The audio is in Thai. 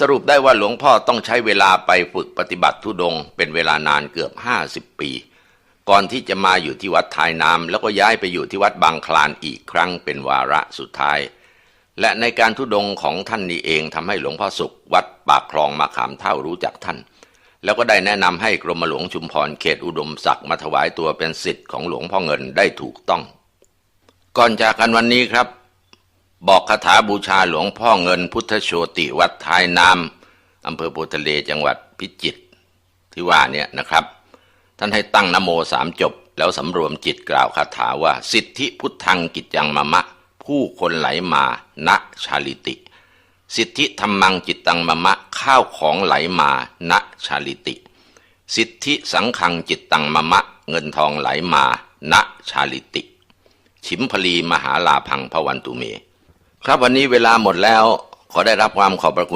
สรุปได้ว่าหลวงพ่อต้องใช้เวลาไปฝึกปฏิบัติทุดง เป็นเวลานานเกือบห้าสิบปี ก่อนที่จะมาอยู่ที่วัดทายน้ำแล้วก็ย้ายไปอยู่ที่วัดบางคลานอีกครั้งเป็นวาระสุดท้าย และในการทุดงของท่านนี้เองทำให้หลวงพ่อสุข วัดปากคลองมาขามเท่ารู้จักท่าน แล้วก็ได้แนะนำให้กรมหลวงชุมพรเขตอุดมศักดิ์มาถวายตัวเป็นสิทธิ์ของหลวงพ่อเงินได้ถูกต้อง ก่อนจากกันวันนี้ครับ บอกคาถาบูชาหลวงพ่อเงินพุทธโชติวัดท้ายน้ำอำเภอโพทะเลจังหวัดพิจิตรที่ว่าเนี่ยนะครับ ท่านให้ตั้งนโมสามจบ แล้วสำรวมจิตกล่าวคาถาว่า สิทธิพุทธังกิจยังมะมะ ผู้คนไหลมาณชาลิติ สิทธิธรรมังจิตตังมะมะ ข้าวของไหลมาณชาลิติ สิทธิสังขังจิตตังมะมะ เงินทองไหลมาณชาลิติ ฉิมพลีมหาลาพังพวันตุเม ครับวันนี้เวลาหมดแล้ว ขอได้รับความขอบพระคุณ